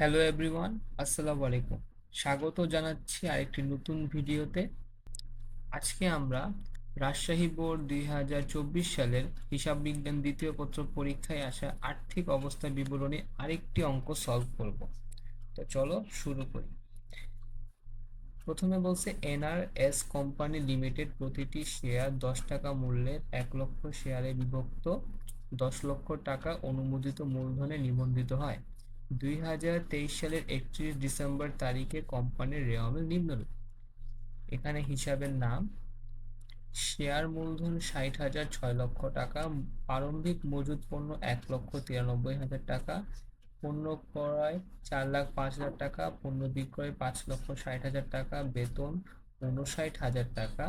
Hello everyone আসসালামু আলাইকুম স্বাগত জানাচ্ছি আরেকটি নতুন ভিডিওতে। আজকে আমরা রাজশাহী বোর্ড দুই হাজার চব্বিশ সালের হিসাব বিজ্ঞান দ্বিতীয় পত্র পরীক্ষায় আসা আর্থিক অবস্থা বিবরণী আরেকটি অঙ্ক সলভ করব। তো চলো শুরু করি। প্রথমে বলছে, এনআরএস কোম্পানি লিমিটেড প্রতিটি শেয়ার দশ টাকা মূল্যের এক লক্ষ শেয়ারে বিভক্ত। দশ লক্ষ টাকা অনুমোদিত মূলধনে নিবন্ধিত হয়। দুই হাজার তেইশ সালের একত্রিশ ডিসেম্বর তারিখে কোম্পানির রেওয়ামিল নিম্নরূপ। এখানে হিসাবের নাম, শেয়ার মূলধন ষাট হাজার ছয় লক্ষ টাকা, প্রারম্ভিক মজুদ পণ্য এক লক্ষ তিরানব্বই হাজার টাকা, পণ্য ক্রয় চার লাখ পাঁচ হাজার টাকা, পণ্য বিক্রয় পাঁচ লক্ষ ষাট হাজার টাকা, বেতন উনষাট হাজার টাকা,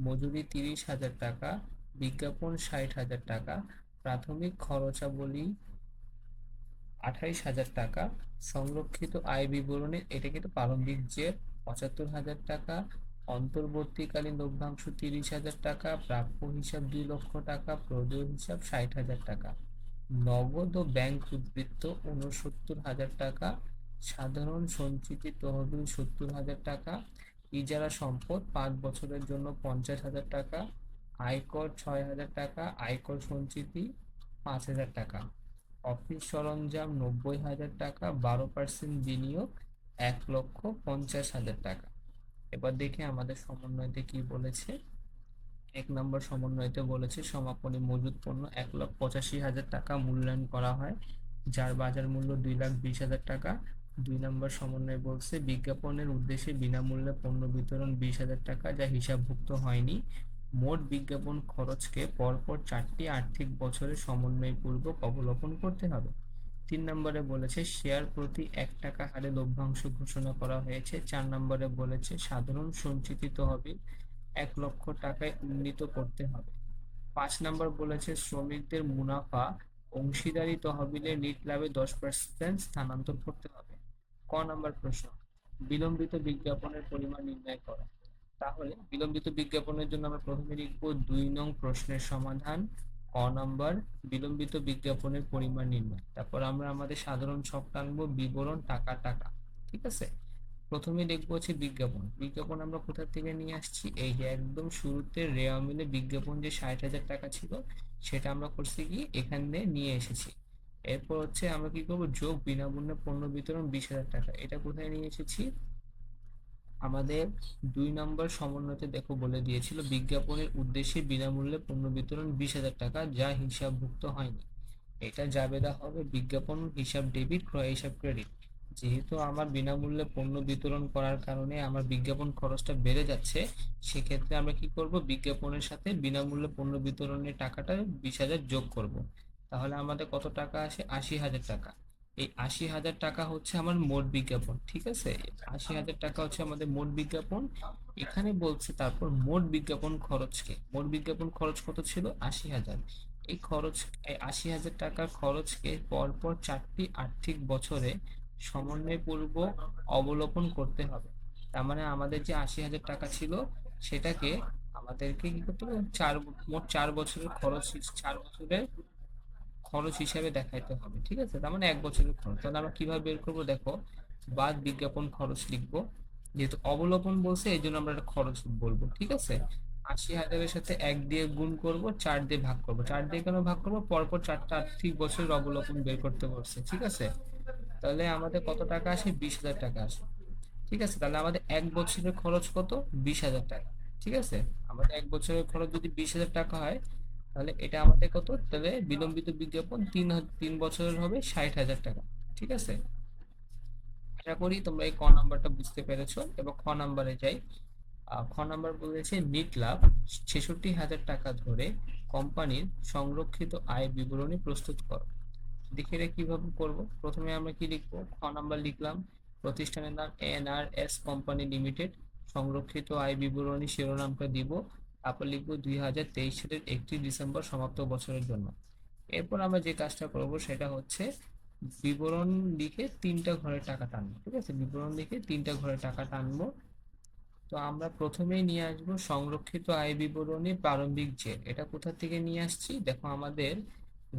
মজুরি তিরিশ হাজার টাকা, বিজ্ঞাপন ষাট হাজার টাকা, প্রাথমিক খরচাবলী আঠাইশ হাজার টাকা। সংরক্ষিত আয় বিবরণী, এটা কিন্তু প্রারম্ভিক যে পঁচাত্তর হাজার টাকা, অন্তর্বর্তীকালীন লভ্যাংশ তিরিশ হাজার টাকা, প্রাপ্য হিসাব দুই লক্ষ টাকা, প্রদেয় হিসাব ষাট হাজার টাকা। নগদ ও ব্যাংক উদ্বৃত্ত উনসত্তর হাজার টাকা, সাধারণ সঞ্চিতি তহবিল সত্তর হাজার টাকা, ইজারা সম্পদ পাঁচ বছরের জন্য পঞ্চাশ হাজার টাকা, আয়কর ছয় হাজার টাকা, আয়কর সঞ্চিতি পাঁচ হাজার টাকা। অফিস সরঞ্জাম নব্বই হাজার টাকা, বারো পার্সেন্ট বিনিয়োগ এক লক্ষ পঞ্চাশ হাজার টাকা। এবার দেখে আমাদের সমন্বয়তে কি বলেছে। এক নম্বর সমন্বয়তে বলেছে, সমাপনী মজুদ পণ্য এক লক্ষ পঁচাশি হাজার টাকা মূল্যায়ন করা হয়, যার বাজার মূল্য দুই লাখ বিশ হাজার টাকা। দুই নম্বর সমন্বয় বলছে, বিজ্ঞাপনের উদ্দেশ্যে বিনামূল্যে পণ্য বিতরণ বিশ হাজার টাকা, যা হিসাবভুক্ত হয়নি। মোট বিজ্ঞাপন খরচকে পরপর চারটি আর্থিক বছরে সমন্বয়পূর্বক অবলোকন করতে হবে। তিন নম্বরে বলেছে, শেয়ার প্রতি এক টাকা হারে লভ্যাংশ ঘোষণা করা হয়েছে। চার নম্বরে বলেছে, সাধারণ সঞ্চিত তহবিল এক লক্ষ টাকায় উন্নীত করতে হবে। পাঁচ নম্বর বলেছে, শ্রমিকদের মুনাফা, অংশীদারি তহবিলে নিট লাভে দশ পার্সেন্ট স্থানান্তর করতে হবে। ক নম্বর প্রশ্ন, বিলম্বিত বিজ্ঞাপনের পরিমাণ নির্ণয় করা। তাহলে বিলম্বিত বিজ্ঞাপনের জন্য আমরা প্রথমে লিখব দুই নং প্রশ্নের সমাধান, ক নাম্বার, বিলম্বিত বিজ্ঞাপনের পরিমাণ নির্ণয়। তারপর আমরা আমাদের সাধারণ ছক টানবো, বিবরণ, টাকা টাকা। ঠিক আছে? প্রথমে দেখব হচ্ছে বিজ্ঞাপন। বিজ্ঞাপন আমরা কোথা থেকে নিয়ে আসছি? এই যে একদম শুরুতে রেওয়া মিলে বিজ্ঞাপন যে ষাট হাজার টাকা ছিল, সেটা আমরা করছি কি? এখান দিয়ে নিয়ে এসেছি। এরপর হচ্ছে আমরা কি করব? যোগ বিনামূল্যে পণ্য বিতরণ বিশ হাজার টাকা। এটা কোথায় নিয়ে এসেছি? আমাদের দুই নম্বর সমন্বয়তে দেখো বলে দিয়েছিল, বিজ্ঞাপনের উদ্দেশ্যে বিনামূল্যে পণ্য বিতরণ বিশ হাজার টাকা, যা হিসাবভুক্ত হয়নি। এটা জাবেদা হবে বিজ্ঞাপন, হিসাব ডেবিট, ক্রয় হিসাব ক্রেডিট। যেহেতু আমার বিনামূল্যে পণ্য বিতরণ করার কারণে আমার বিজ্ঞাপন খরচটা বেড়ে যাচ্ছে, সেক্ষেত্রে আমরা কি করব? বিজ্ঞাপনের সাথে বিনামূল্যে পণ্য বিতরণের টাকাটা বিশ হাজার যোগ করব। তাহলে আমাদের কত টাকা আসে? আশি হাজার টাকা। এই আশি হাজার টাকা হচ্ছে আমার মোট বিজ্ঞাপন, ঠিক আছে? আশি হাজার টাকা হচ্ছে আমাদের মোট বিজ্ঞাপন। এখানে বলছে তারপর মোট বিজ্ঞাপন খরচকে মোট বিজ্ঞাপন খরচ কত ছিল? আশি হাজার। এই খরচ আশি হাজার টাকার খরচকে পরপর চারটি আর্থিক বছরে সমন্বয়পূর্বক অবলোকন করতে হবে। তার মানে আমাদের যে আশি হাজার টাকা ছিল, সেটাকে আমাদেরকে কি করতে হবে? চার, মোট চার বছরের খরচ, চার বছরের খরচ হিসাবে দেখাইতে হবে, ঠিক আছে? তার মানে এক বছরের খরচ। তাহলে আমরা কীভাবে বের করব? দেখো, বাদ বিজ্ঞাপন খরচ লিখব। যেহেতু অবলোকন বলছে, এই জন্য আমরা একটা খরচ বলব, ঠিক আছে? আশি হাজারের সাথে এক দিয়ে গুণ করব, চার দিয়ে ভাগ করব। চার দিয়ে কেন ভাগ করব? পরপর চারটা আর্থিক বছরের অবলোকন বের করতে বলছে, ঠিক আছে? তাহলে আমাদের কত টাকা আসে? বিশ হাজার টাকা আসে, ঠিক আছে? তাহলে আমাদের এক বছরের খরচ কত? বিশ হাজার টাকা, ঠিক আছে? আমাদের এক বছরের খরচ যদি বিশ হাজার টাকা হয় তাহলে এটা আমাদের কত? তাহলে বিলম্বিত বিজ্ঞাপন তিন তিন বছরের হবে ষাট হাজার টাকা, ঠিক আছে? আশা করি তোমরা এই ক নাম্বারটা বুঝতে পেরেছ এবং খ নাম্বারে যাই। খ নাম্বার বলেছে নিট লাভ ছেষট্টি হাজার টাকা ধরে কোম্পানির সংরক্ষিত আয় বিবরণী প্রস্তুত করো। দেখে রে কীভাবে করব? প্রথমে আমরা কি লিখব? খ নাম্বার লিখলাম, প্রতিষ্ঠানের নাম এনআরএস কোম্পানি লিমিটেড, সংরক্ষিত আয় বিবরণী শিরোনামটা দিব তারপর লিখব দুই হাজার তেইশ সালের একত্রিশ ডিসেম্বর সমাপ্ত বছরের জন্য। এরপর আমরা যে কাজটা করব সেটা হচ্ছে বিবরণ লিখে তিনটা ঘরে টাকা টানবো, ঠিক আছে? বিবরণ লিখে তিনটা ঘরে টাকা টানবো। তো আমরা প্রথমেই নিয়ে আসব সংরক্ষিত আয় বিবরণী প্রারম্ভিক যে। এটা কোথা থেকে নিয়ে আসছি? দেখো, আমাদের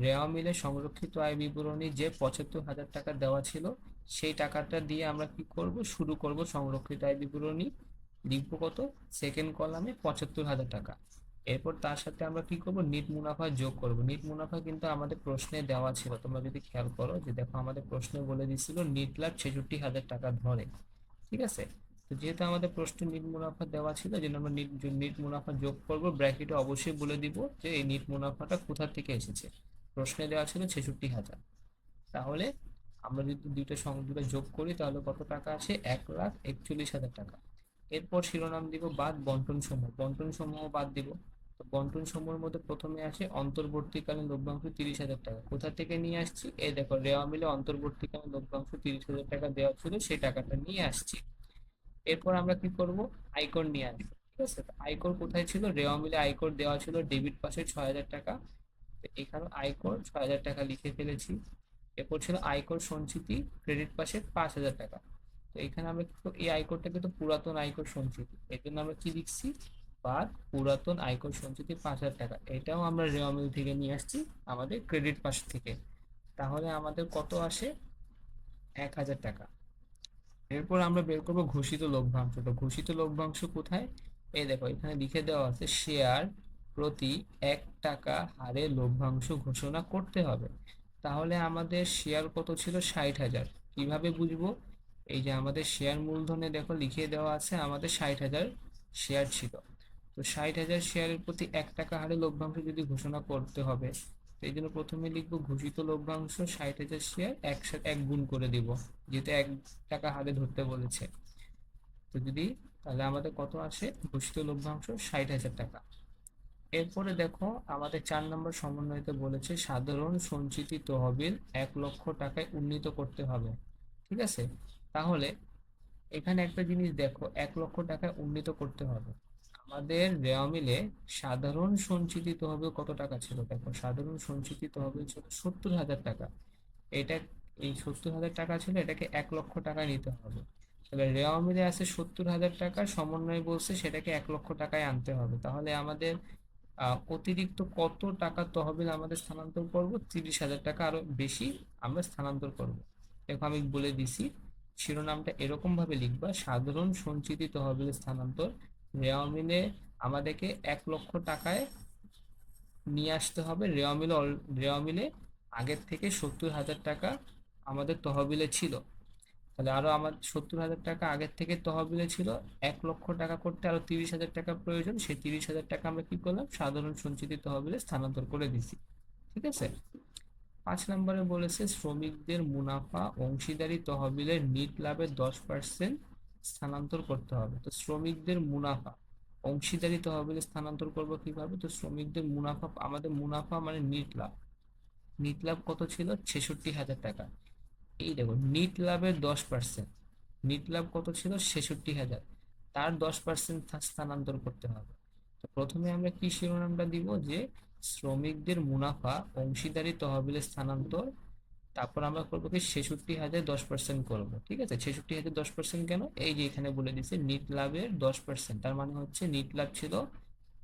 রেওয়া মিলে সংরক্ষিত আয় বিবরণী যে পঁচাত্তর হাজার টাকা দেওয়া ছিল, সেই টাকাটা দিয়ে আমরা কি করব? শুরু করব সংরক্ষিত আয় বিবরণী। লিখব কত? সেকেন্ড কলামে পঁচাত্তর হাজার টাকা। এরপর তার সাথে আমরা কি করব? নিট মুনাফা যোগ করব। নিট মুনাফা কিন্তু আমাদের প্রশ্নে দেওয়া ছিল। তোমরা যদি খেয়াল করো যে দেখো আমাদের প্রশ্নে বলে দিছিল নিট লাভ ছেষট্টি হাজার টাকা ধরে। ঠিক আছে? তো যেহেতু আমাদের প্রশ্নে নিট মুনাফা দেওয়া ছিল যে আমরা নিট নিট মুনাফা যোগ করব। ব্র্যাকেটে অবশ্যই বলে দিব যে এই নিট মুনাফাটা কোথা থেকে এসেছে। প্রশ্নে দেওয়া ছিল ছেষট্টি হাজার। তাহলে আমরা যদি দুইটা সং দুটো যোগ করি, তাহলে কত টাকা আসে এক লাখ একচল্লিশ হাজার টাকা। এরপর শিরোনাম দিব বাদ বন্টন সমূহ। বন্টন সমূহ বাদ দিব। তো বন্টন সমূহের মধ্যে প্রথমে আসে অন্তর্বর্তীকালীন লভ্যাংশ তিরিশ হাজার টাকা। কোথা থেকে নিয়ে আসছি? এই দেখো, রেওয়া মিলে অন্তর্বর্তীকালীন লভ্যাংশ তিরিশ হাজার টাকা দেওয়া ছিল সেই টাকাটা নিয়ে আসছি। এরপর আমরা কি করব? আয়কর নিয়ে আসব, ঠিক আছে? তো আয়কর কোথায় ছিল? রেওয়া মিলে আয়কর দেওয়া ছিল ডেবিট পাশে ছয় হাজার টাকা। এখানে আয়কর ছয় হাজার টাকা লিখে ফেলেছি। এরপর ছিল আয়কর সঞ্চিতি ক্রেডিট পাশে পাঁচ হাজার টাকা। তো এখানে আমরা এই আয়করটা কিন্তু পুরাতন আয়কর সঞ্চিতি। এর জন্য আমরা কি লিখছি? বা পুরাতন আয়কর সঞ্চিতি পাঁচ হাজার টাকা। এটাও আমরা রেওয়া মিল থেকে নিয়ে আসছি আমাদের ক্রেডিট পাশ থেকে। তাহলে আমাদের কত আসে? এক হাজার টাকা। এরপর আমরা বের করব ঘোষিত লভ্যাংশ তো ঘোষিত লভ্যাংশ কোথায়? এই দেখো, এখানে লিখে দেওয়া আছে, শেয়ার প্রতি এক টাকা হারে লভ্যাংশ ঘোষণা করতে হবে। তাহলে আমাদের শেয়ার কত ছিল? ষাট হাজার। কীভাবে বুঝব? এই যে আমাদের শেয়ার মূলধনে দেখো লিখিয়ে দেওয়া আছে, আমাদের ষাট হাজার শেয়ার ছিল। তো ষাট হাজার শেয়ারের প্রতি এক টাকা হারে লভ্যাংশ যদি ঘোষণা করতে হবে এই জন্য প্রথমে লিখব ঘোষিত লভ্যাংশ ষাট হাজার শেয়ার একসাথে এক গুণ করে দিব, যেহেতু এক টাকা হারে ধরতে বলেছে। তো যদি তাহলে আমাদের কত আসে? ঘোষিত লভ্যাংশ ষাট হাজার টাকা। এরপরে দেখো আমাদের চার নম্বর সমন্বয়তে বলেছে, সাধারণ সঞ্চিতি তহবিল এক লক্ষ টাকায় উন্নীত করতে হবে। ঠিক আছে? তাহলে এখানে একটা জিনিস দেখো, এক লক্ষ টাকায় উন্নীত করতে হবে। আমাদের রেওয়া মিলে সাধারণ সঞ্চিতি তহবিল কত টাকা ছিল? দেখো, সাধারণ সঞ্চিতি তহবিল ছিল সত্তর হাজার টাকা। এটা, এই সত্তর হাজার টাকা ছিল, এটাকে এক লক্ষ টাকায় নিতে হবে। তাহলে রেওয়া মিলে আছে সত্তর হাজার টাকা, সমন্বয় বলছে সেটাকে এক লক্ষ টাকায় আনতে হবে। তাহলে আমাদের অতিরিক্ত কত টাকা তহবিল আমাদের স্থানান্তর করব? তিরিশ হাজার টাকা আরও বেশি আমরা স্থানান্তর করব। দেখো আমি বলে দিছি শিরোনামটা এরকম ভাবে লিখবা, সাধারণ সঞ্চিতি তহবিল স্থানান্তর। রেওয়ামিলে আমাদেরকে এক লক্ষ টাকায় নিয়ে আসতে হবে। রেওয়া মিলে অল- রেওয়া মিলে আগের থেকে সত্তর হাজার টাকা আমাদের তহবিলে ছিল। তাহলে আরও আমার সত্তর হাজার টাকা আগের থেকে তহবিলে ছিল। এক লক্ষ টাকা করতে আরও তিরিশ হাজার টাকা প্রয়োজন। সেই তিরিশ হাজার টাকা আমরা কি করলাম? সাধারণ সঞ্চিতি তহবিলে স্থানান্তর করে দিছি। ঠিক আছে? পাঁচ নম্বরে বলেছে, শ্রমিকদের মুনাফা, অংশীদারি তহবিলের নিট লাভের দশ পার্সেন্ট স্থানান্তর করতে হবে। তো শ্রমিকদের মুনাফা, অংশীদারি তহবিলে স্থানান্তর করব কীভাবে? তো শ্রমিকদের মুনাফা, আমাদের মুনাফা মানে নিট লাভ। নিট লাভ কত ছিল? ছেষট্টি হাজার টাকা। এই দেখো, নিট লাভের দশ পার্সেন্ট নিট লাভ কত ছিল? ছেষট্টি হাজার। তার দশ পার্সেন্ট স্থানান্তর করতে হবে। তো প্রথমে আমরা কি শিরোনামটা দিব? যে শ্রমিকদের মুনাফা, অংশীদারি তহবিলে স্থানান্তর, তারপর আমরা করব কি ছেষট্টি হাজার দশ পার্সেন্ট করব, ঠিক আছে? ছেষট্টি হাজার দশ পার্সেন্ট কেন? এই যে এখানে বলে দিচ্ছে নিট লাভের দশ পার্সেন্ট তার মানে হচ্ছে নিট লাভ ছিল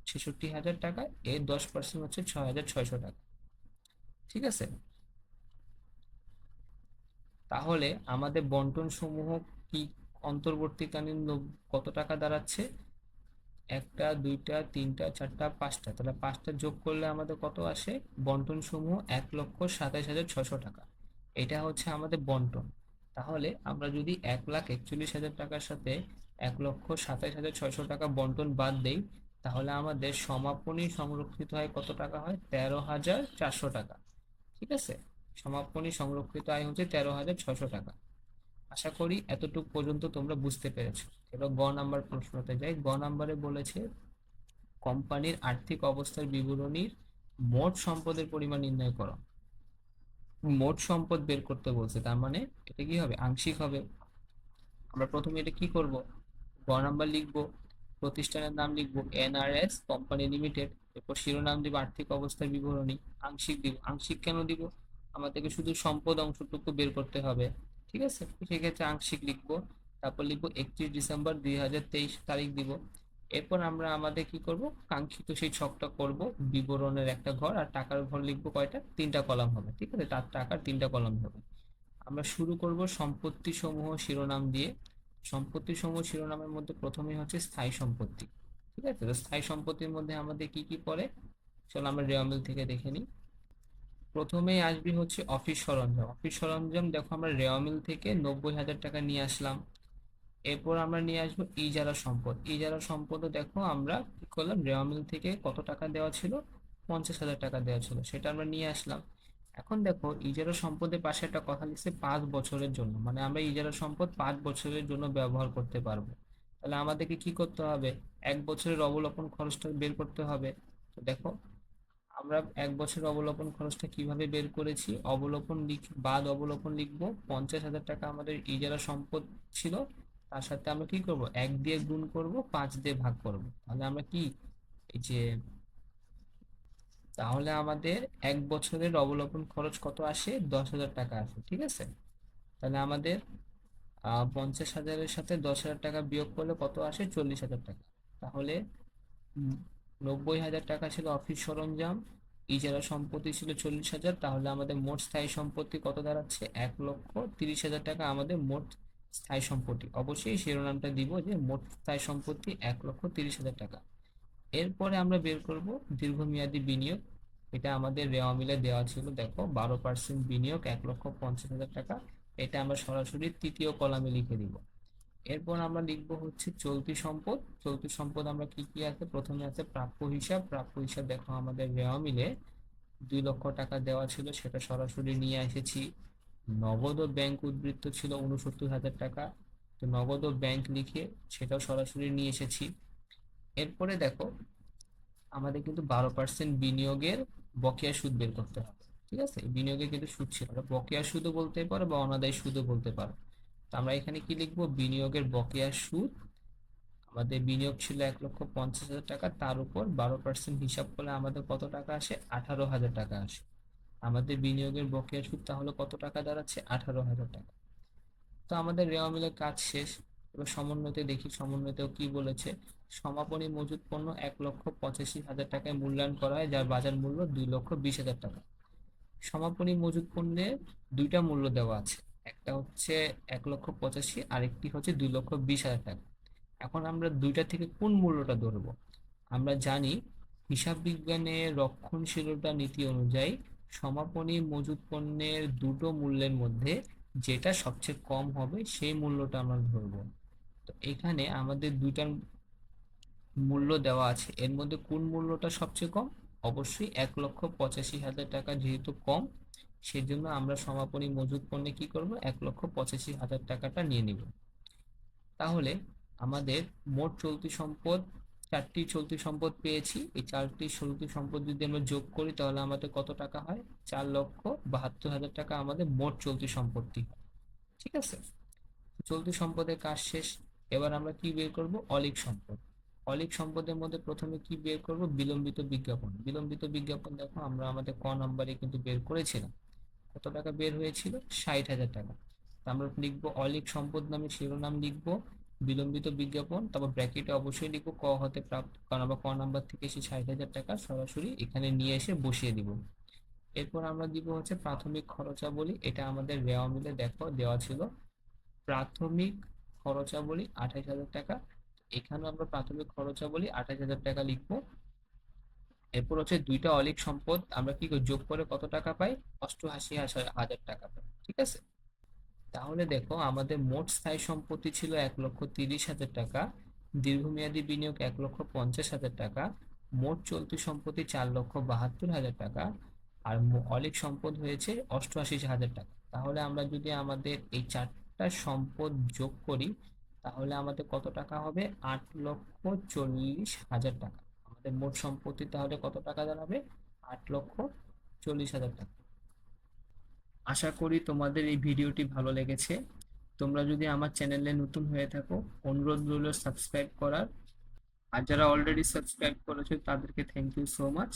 ছেষট্টি হাজার টাকা এর দশ পার্সেন্ট হচ্ছে ছয় হাজার ছয়শো টাকা, ঠিক আছে? তাহলে আমাদের বন্টন সমূহ কি অন্তর্বর্তীকালীন কত টাকা দাঁড়াচ্ছে? একটা, দুইটা, তিনটা, চারটা, পাঁচটা। তাহলে পাঁচটা যোগ করলে আমাদের কত আসে? বন্টন সমূহ এক লক্ষ সাতাশ হাজার ছশো টাকা। এটা হচ্ছে আমাদের বন্টন। তাহলে আমরা যদি এক লাখ একচল্লিশ হাজার টাকার সাথে এক লক্ষ সাতাশ হাজার ছয়শো টাকা বন্টন বাদ দেই, তাহলে আমাদের সমাপনী সংরক্ষিত হয় কত টাকা হয়? তেরো হাজার চারশো টাকা। ঠিক আছে? সমাপনী সংরক্ষিত আয় হচ্ছে তেরো হাজার ছশো টাকা। আশা করি এতটুকু পর্যন্ত তোমরা বুঝতে পেরেছ। এবার গ নাম্বার প্রশ্নতে যাই। গ নাম্বারে বলেছে, কোম্পানির আর্থিক অবস্থার বিবরণীর মোট সম্পদের পরিমাণ নির্ণয় করো। মোট সম্পদ বের করতে বলছে, তার মানে এটা কি হবে? আংশিক হবে। আমরা প্রথমে এটা কি করব? গ নাম্বার লিখব, প্রতিষ্ঠানের নাম লিখব, এনআরএস কোম্পানি লিমিটেড, এরপর শিরোনাম দিব, আর্থিক অবস্থার বিবরণী, আংশিক দিব। আংশিক কেন দিব? আমাদেরকে শুধু সম্পদ অংশটুকু বের করতে হবে, ঠিক আছে? সেক্ষেত্রে আংশিক লিখব। তারপর লিখব একত্রিশ ডিসেম্বর দুই হাজার তেইশ তারিখ দিব। এরপর আমরা আমাদের কি করব? কাঙ্ক্ষিত সেই ছকটা করব, বিবরণের একটা ঘর আর টাকার ঘর লিখব কয়টা? তিনটা কলাম হবে, ঠিক আছে? তার টাকার তিনটা কলাম হবে। আমরা শুরু করব সম্পত্তি সমূহ শিরোনাম দিয়ে। সম্পত্তি সমূহ শিরোনামের মধ্যে প্রথমেই হচ্ছে স্থায়ী সম্পত্তি, ঠিক আছে? তো স্থায়ী সম্পত্তির মধ্যে আমাদের কি কি পড়ে? চলো আমরা রেওয়ামিল থেকে দেখে নিই। প্রথমেই আসবে হচ্ছে অফিস সরঞ্জাম। অফিস সরঞ্জাম, দেখো আমরা রেওয়ামিল থেকে নব্বই হাজার টাকা নিয়ে আসলাম। এরপর আমরা নিয়ে আসব ইজারা সম্পদ। ইজারা সম্পদও দেখো আমরা কি করলাম? রেওয়ামিল থেকে কত টাকা দেওয়া ছিল? পঞ্চাশ হাজার টাকা দেওয়া ছিল। সেটা আমরা নিয়ে আসলাম। এখন দেখো ইজারা সম্পদের পাশে একটা কথা লিখছে পাঁচ বছরের জন্য। মানে আমরা ইজারা সম্পদ পাঁচ বছরের জন্য ব্যবহার করতে পারব। তাহলে আমাদেরকে কি করতে হবে? এক বছরের অবলোপন খরচটা বের করতে হবে। তো দেখো, আমরা এক বছরের অবলোপন খরচটা কীভাবে বের করেছি? অবলোপন লিখ, বাদ অবলোপন লিখব। পঞ্চাশ হাজার টাকা আমাদের ইজারা সম্পদ ছিল। তার সাথে আমরা কি করব? এক দিয়ে গুণ করব, পাঁচ দিয়ে ভাগ করব। তাহলে আমরা কি? এই যে, তাহলে আমাদের এক বছরের অবলোপন খরচ কত আসে? দশ হাজার টাকা আসে, ঠিক আছে? তাহলে আমাদের পঞ্চাশ হাজারের সাথে দশ হাজার টাকা বিয়োগ করলে কত আসে? চল্লিশ হাজার টাকা। তাহলে নব্বই হাজার টাকা ছিল অফিস সরঞ্জাম, ইজারা সম্পত্তি ছিল চল্লিশ হাজার, তাহলে আমাদের মোট স্থায়ী সম্পত্তি কত দাঁড়াচ্ছে? এক লক্ষ তিরিশ হাজার টাকা। আমাদের মোট স্থায়ী সম্পত্তি। অবশ্যই শিরোনামটা দিব যে মোট স্থায়ী সম্পত্তি এক লক্ষ তিরিশ হাজার টাকা। এরপরে আমরা বের করব দীর্ঘমেয়াদী বিনিয়োগ। এটা আমাদের রেওয়া মিলে দেওয়া ছিল, দেখো, বারো পার্সেন্ট বিনিয়োগ এক লক্ষ পঞ্চাশ হাজার টাকা। এটা আমরা সরাসরি তৃতীয় কলামে লিখে দিব। এরপর আমরা লিখব হচ্ছে চলতি সম্পদ। চলতি সম্পদ আমরা কি কি আছে? প্রথমে আছে প্রাপ্য হিসাব। প্রাপ্য হিসাব দেখো আমাদের রেওয়া মিলে দুই লক্ষ টাকা দেওয়া ছিল, সেটা সরাসরি নিয়ে এসেছি। নগদ ব্যাংক উদ্বৃত্ত ছিল উনসত্তর হাজার টাকা। তো নগদ ব্যাংক লিখে সেটাও সরাসরি নিয়ে এসেছি। এরপরে দেখো, আমাদের কিন্তু বারো পার্সেন্ট বিনিয়োগের বকেয়া সুদ বের করতে হবে, ঠিক আছে? এই বিনিয়োগে কিন্তু সুদ ছিল। বকেয়া সুদও বলতে পারো বা অনাদায়ী সুদও বলতে পারো। তো আমরা এখানে কি লিখব? বিনিয়োগের বকেয়া সুদ। আমাদের বিনিয়োগ ছিল এক লক্ষ পঞ্চাশ হাজার টাকা। তার উপর বারো পার্সেন্ট হিসাব করলে আমাদের কত টাকা আসে? আঠারো হাজার টাকা আসে। আমাদের বিনিয়োগের বকেয়া সুদ তাহলে কত টাকা দাঁড়াচ্ছে? আঠারো হাজার টাকা। তো আমাদের রেওয়া মিলের কাজ শেষ। এবার সমন্বয়তে দেখি, সমন্বয়তেও কি বলেছে? সমাপনী মজুত পণ্য এক লক্ষ পঁচাশি হাজার টাকায় মূল্যায়ন করা হয়, যার বাজার মূল্য দুই লক্ষ বিশ হাজার টাকা। সমাপনী মজুত পণ্যে দুইটা মূল্য দেওয়া আছে। একটা হচ্ছে এক লক্ষ পঁচাশি, আরেকটি হচ্ছে দুই লক্ষ বিশ হাজার টাকা। এখন আমরা দুইটা থেকে কোন মূল্যটা ধরবো? আমরা জানি হিসাব বিজ্ঞানের রক্ষণশীলতা নীতি অনুযায়ী সমাপনী মজুত পণ্যের দুটো মূল্যের মধ্যে যেটা সবচেয়ে কম হবে সেই মূল্যটা আমরা ধরবো। তো এখানে আমাদের দুইটার মূল্য দেওয়া আছে। এর মধ্যে কোন মূল্যটা সবচেয়ে কম? অবশ্যই এক লক্ষ পঁচাশি হাজার টাকা যেহেতু কম, সেজন্য আমরা সমাপনী মজুত পণ্যে কি করব? এক লক্ষ পঁচাশি হাজার টাকাটা নিয়ে নিব। তাহলে আমাদের মোট চলতি সম্পদ চারটি চলতি সম্পদ পেয়েছি। এই চারটি চলতি সম্পদ যদি আমরা যোগ করি, তাহলে আমাদের কত টাকা হয়? চার লক্ষ বাহাত্তর হাজার টাকা আমাদের মোট চলতি সম্পত্তি। ঠিক আছে? চলতি সম্পদের কাজ শেষ। এবার আমরা কি বের করব? অলিক সম্পদ। অলিক সম্পদের মধ্যে প্রথমে কি বের করব? বিলম্বিত বিজ্ঞাপন। বিলম্বিত বিজ্ঞাপন দেখো, আমরা আমাদের ক নাম্বারে কিন্তু বের করেছিলাম। কত টাকা বের হয়েছিল? ষাট হাজার টাকা। আমরা লিখব অলিক সম্পদ নামে শিরোনাম লিখব। বিলম্বিত বিজ্ঞাপন, তারপর ব্র্যাকেটে অবশ্যই লিখব ক হতে প্রাপ্ত, কারণ ক নাম্বার থেকে এসে ষাট হাজার টাকা সরাসরি এখানে নিয়ে এসে বসিয়ে দিব। এরপর আমরা দিব হচ্ছে প্রাথমিক খরচাবলী, এটা আমাদের রেওয়া মিলে দেখো দেওয়া ছিল। প্রাথমিক খরচাবলী আঠাশ হাজার টাকা এখানে আমরা প্রাথমিক খরচাবলী আঠাশ হাজার টাকা লিখব। এরপর হচ্ছে দুইটা অলিক সম্পদ, আমরা কি যোগ করে কত টাকা পাই? অষ্টআশি হাজার টাকা পাই, ঠিক আছে? তাহলে দেখো আমাদের মোট স্থায়ী সম্পত্তি ছিল এক লক্ষ তিরিশ হাজার টাকা, দীর্ঘমেয়াদী বিনিয়োগ এক লক্ষ পঞ্চাশ হাজার টাকা, মোট চলতি সম্পত্তি চার লক্ষ বাহাত্তর হাজার টাকা, আর অলিক সম্পদ হয়েছে অষ্টআশি হাজার টাকা। তাহলে আমরা যদি আমাদের এই চারটা সম্পদ যোগ করি, তাহলে আমাদের কত টাকা হবে? আট লক্ষ চল্লিশ হাজার টাকা। আমাদের মোট সম্পত্তি তাহলে কত টাকা দাঁড়াবে? আট লক্ষ চল্লিশ হাজার টাকা। আশা করি তোমাদের এই ভিডিওটি ভালো লেগেছে। তোমরা যদি আমার চ্যানেলে নতুন হয়ে থাকো, অনুরোধ রইল সাবস্ক্রাইব করার। আর যারা অলরেডি সাবস্ক্রাইব করেছ, তাদেরকে থ্যাংক ইউ সো মাচ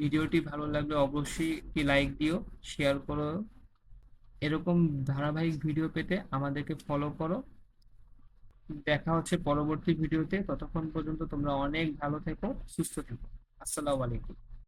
ভিডিওটি ভালো লাগলে অবশ্যই একটি লাইক দিও শেয়ার করো। এরকম ধারাবাহিক ভিডিও পেতে আমাদেরকে ফলো করো। দেখা হচ্ছে পরবর্তী ভিডিওতে ততক্ষণ পর্যন্ত তোমরা অনেক ভালো থেকো, সুস্থ থেকো। আসসালামু আলাইকুম।